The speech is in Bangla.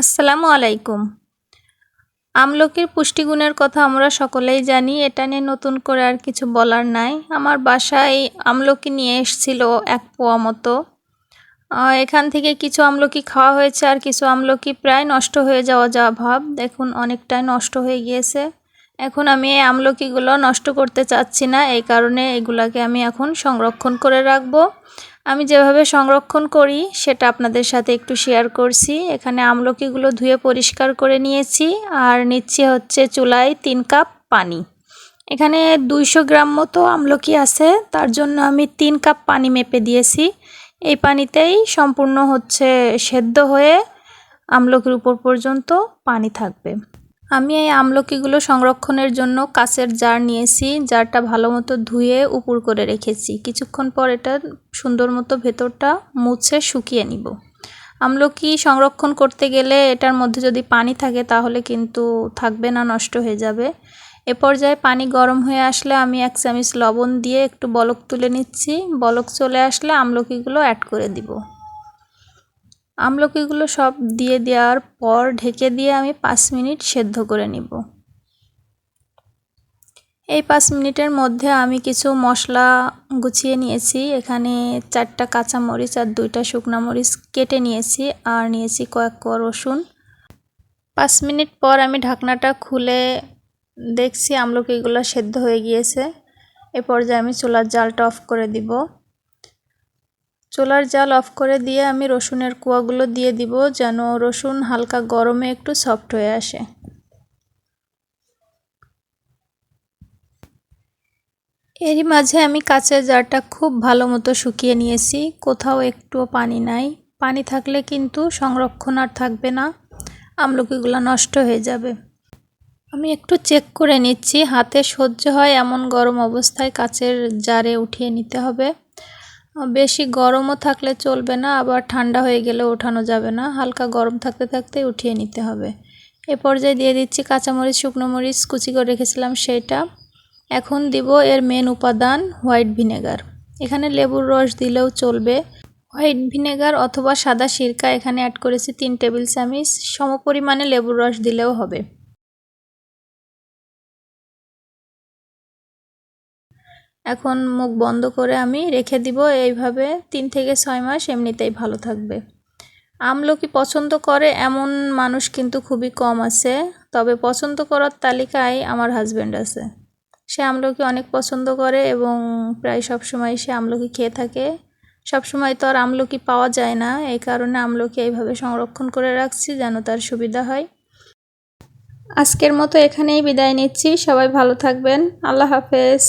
আসসালামু আলাইকুম। আমলকির পুষ্টিগুণের কথা আমরা সকলেই জানি, এটা নিয়ে নতুন করে আর কিছু বলার নাই। আমার বাসায় আমলকি নিয়ে এসছিল এক পোয়া মতো। এখান থেকে কিছু আমলকি খাওয়া হয়েছে আর কিছু আমলকি প্রায় নষ্ট হয়ে যাওয়া যা ভাব। দেখুন, অনেকটাই নষ্ট হয়ে গিয়েছে। এখন আমি এই আমলকিগুলো নষ্ট করতে চাচ্ছি না, এই কারণে এগুলাকে আমি এখন সংরক্ষণ করে রাখব। আমি যেভাবে সংরক্ষণ করি, সেটা আপনাদের সাথে একটু শেয়ার করছি। এখানে আমলকিগুলো ধুয়ে পরিষ্কার করে নিয়েছি, আর নিচ্ছি হচ্ছে চুলায় তিন কাপ পানি। এখানে দুইশো গ্রাম মতো আমলকি আছে, তার জন্য আমি তিন কাপ পানি মেপে দিয়েছি। এই পানিতেই সম্পূর্ণ হচ্ছে সেদ্ধ হয়ে আমলকির উপর পর্যন্ত পানি থাকবে। আমি এই আমলকিগুলো সংরক্ষণের জন্য কাচের জার নিয়েছি, জারটা ভালো মতো ধুয়ে উপর করে রেখেছি। কিছুক্ষণ পর এটা সুন্দর মতো ভেতরটা মুছে শুকিয়ে নিব। আমলকি সংরক্ষণ করতে গেলে এটার মধ্যে যদি পানি থাকে তাহলে কিন্তু থাকবে না, নষ্ট হয়ে যাবে। এ পর্যায়ে পানি গরম হয়ে আসলে আমি এক চামচ লবণ দিয়ে একটু বলক তুলে নিচ্ছি। বলক চলে আসলে আমলকিগুলো অ্যাড করে দিব। আমলকিগুলো সব দিয়ে দেওয়ার পর ঢেকে দিয়ে আমি পাঁচ মিনিট সেদ্ধ করে নিব। এই পাঁচ মিনিটের মধ্যে আমি কিছু মশলা গুছিয়ে নিয়েছি। এখানে চারটা কাঁচা মরিচ আর দুইটা শুকনা মরিচ কেটে নিয়েছি আর নিয়েছি কয়েক ক রসুন। পাঁচ মিনিট পর আমি ঢাকনাটা খুলে দেখছি আমলকিগুলো সেদ্ধ হয়ে গিয়েছে। এ পর্যায়ে আমি চুলার জালটা অফ করে দিব। চুলার জাল অফ করে দিয়ে আমি রসুনের কুয়াগুলো দিয়ে দিব যেন রসুন হালকা গরমে একটু সফট হয়ে আসে। এরই মাঝে আমি কাঁচের জারটা খুব ভালো মতো শুকিয়ে নিয়েছি, কোথাও একটুও পানি নাই। পানি থাকলে কিন্তু সংরক্ষণ আর থাকবে না, আমলকিগুলো নষ্ট হয়ে যাবে। আমি একটু চেক করে নিচ্ছি, হাতে সহ্য হয় এমন গরম অবস্থায় কাচের জারে উঠিয়ে নিতে হবে। বেশি গরমও থাকলে চলবে না, আবার ঠান্ডা হয়ে গেলে ওঠানো যাবে না। হালকা গরম থাকতে থাকতে উঠিয়ে নিতে হবে। এ পর্যায়ে দিয়ে দিচ্ছি কাঁচামরিচ, শুকনো মরিচ, কুচি করে রেখেছিলাম সেইটা এখন দিব এর মেন উপাদান হোয়াইট ভিনেগার। এখানে লেবুর রস দিলেও চলবে। হোয়াইট ভিনেগার অথবা সাদা সিরকা এখানে অ্যাড করেছি তিন টেবিল চামিচ। সমপরিমাণে লেবুর রস দিলেও হবে। এখন মুখ বন্ধ করে আমি রেখে দিব, এইভাবে তিন থেকে ছয় মাস এমনিতেই ভালো থাকবে। আমলকি পছন্দ করে এমন মানুষ কিন্তু খুবই কম আছে, তবে পছন্দ করার তালিকায় আমার হাজব্যান্ড আছে। সে আমলকি অনেক পছন্দ করে এবং প্রায় সব সময় সে আমলকি খেয়ে থাকে। সব সময় তো আর আমলকি পাওয়া যায় না, এই কারণে আমলকি এইভাবে সংরক্ষণ করে রাখছি যেন তার সুবিধা হয়। আজকের মতো এখানেই বিদায় নিচ্ছি, সবাই ভালো থাকবেন, আল্লাহ হাফেজ।